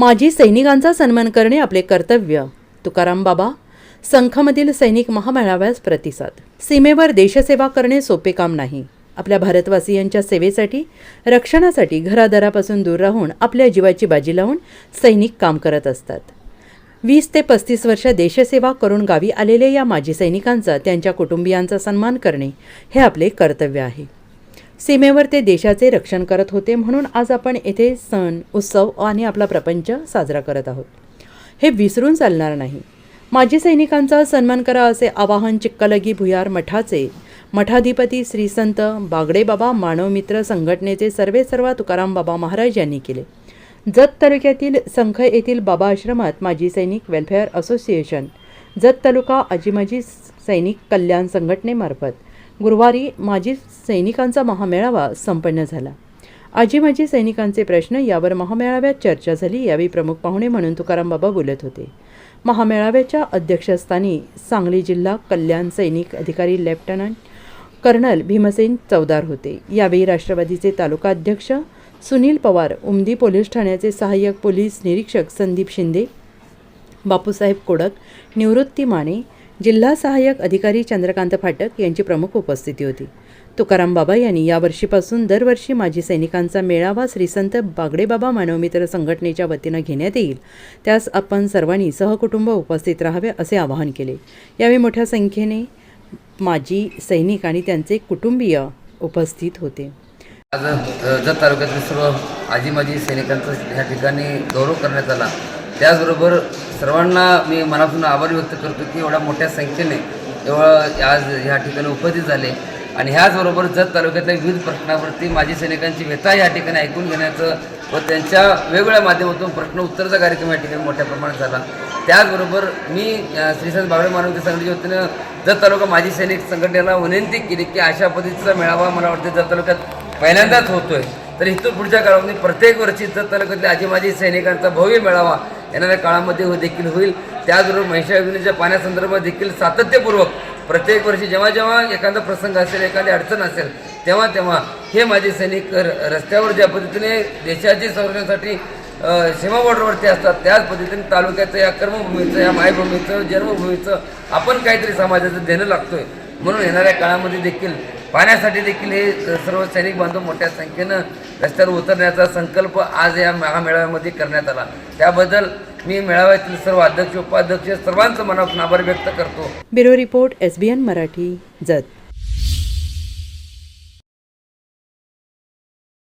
माजी सैनिकांचा सन्मान करणे आपले कर्तव्य. तुकाराम बाबा संखमधील सैनिक महामेळाव्यास प्रतिसाद. सीमेवर देशसेवा करणे सोपे काम नाही. आपल्या भारतवासियांच्या सेवेसाठी रक्षणासाठी घरादारापासून दूर राहून आपल्या जीवाची बाजी लावून सैनिक काम करत असतात. वीस ते पस्तीस वर्ष देशसेवा करून गावी आलेल्या या माजी सैनिकांचा त्यांच्या कुटुंबियांचा सन्मान करणे हे आपले कर्तव्य आहे. सीमेवर ते देशाचे रक्षण करत होते म्हणून आज आपण येथे सण उत्सव आणि आपला प्रपंच साजरा करत आहोत. हे विसरून चालणार नाही. माजी सैनिकांचा सन्मान करा असे आवाहन चिक्कलगी भुयार मठाचे मठाधिपती श्री संत बागडेबाबा मानवमित्र संघटनेचे सर्वे सर्वा तुकाराम बाबा महाराज यांनी केले. जत तालुक्यातील संख येथील बाबा आश्रमात माजी सैनिक वेलफेअर असोसिएशन जत तालुका आजीमाजी सैनिक कल्याण संघटनेमार्फत गुरुवारी माजी सैनिकांचा महामेळावा संपन्न झाला. आजी माजी सैनिकांचे प्रश्न यावर महामेळाव्यात चर्चा झाली यावेळी प्रमुख पाहुणे म्हणून तुकाराम बाबा बोलत होते. महामेळाव्याच्या अध्यक्षस्थानी सांगली जिल्हा कल्याण सैनिक अधिकारी लेफ्टनंट कर्नल भीमसेन चौदार होते. यावेळी राष्ट्रवादीचे तालुका अध्यक्ष सुनील पवार उमदी पोलीस ठाण्याचे सहाय्यक पोलीस निरीक्षक संदीप शिंदे बापूसाहेब कोडक निवृत्ती माने जिल्हा सहाय्यक अधिकारी चंद्रकांत फाटक यांची प्रमुख उपस्थिती होती. तुकाराम बाबा यांनी यावर्षीपासून दरवर्षी माजी सैनिकांचा मेळावा श्रीसंत बागडेबाबा मानवमित्र संघटनेच्या वतीनं घेण्यात येईल. त्यास आपण सर्वांनी सहकुटुंब उपस्थित राहावे असे आवाहन केले. यावेळी मोठ्या संख्येने माजी सैनिक आणि त्यांचे कुटुंबीय उपस्थित होते. आज जत तालुक्यातील सर्व आजी माजी सैनिकांचा ह्या ठिकाणी गौरव करण्यात आला. त्याचबरोबर सर्वांना मी मनापासून आभार व्यक्त करतो की एवढ्या मोठ्या संख्येने एवढं आज ह्या ठिकाणी उपस्थित झाले. आणि ह्याचबरोबर जत तालुक्यातल्या विविध प्रश्नावरती माजी सैनिकांची व्यथा या ठिकाणी ऐकून घेण्याचं व त्यांच्या वेगवेगळ्या माध्यमातून प्रश्न उत्तराचा कार्यक्रम या ठिकाणी मोठ्या प्रमाणात झाला. त्याचबरोबर मी श्रीसंत बाबळे मानवते संघटनेच्या वतीनं जत तालुका माजी सैनिक संघटनेला विनंती केली की अशा पद्धतीचा मेळावा मला वाटतं जत तालुक्यात पहिल्यांदाच होतोय. तर इथून पुढच्या काळामध्ये प्रत्येक वर्षी जत तालुक्यातल्या आजी माजी सैनिकांचा भव्य मेळावा येणाऱ्या काळामध्ये हो- देखील होईल. त्याचबरोबर महिषाविनीच्या पाण्यासंदर्भात देखील सातत्यपूर्वक प्रत्येक वर्षी जेव्हा जेव्हा एखादा प्रसंग असेल एखादी अडचण असेल तेव्हा तेव्हा हे माझे सैनिक रस्त्यावर ज्या पद्धतीने देशाची संरक्षणासाठी सीमा बॉर्डरवरती असतात त्याच पद्धतीने तालुक्याचं या कर्मभूमीचं या मायभूमीचं जन्मभूमीचं आपण काहीतरी समाजाचं देणं लागतोय. म्हणून येणाऱ्या काळामध्ये देखील पाण्यासाठी देखील हे सर्व सैनिक बांधव मोठ्या संख्येनं रस्त्यावर उतरण्याचा संकल्प आज या महामेळाव्यामध्ये करण्यात आला. त्याबद्दल मी मेळाव्यातील सर्व अध्यक्ष उपाध्यक्ष सर्वांचं मनापासून आभार व्यक्त करतो. Bureau report S B N Marathi Jat.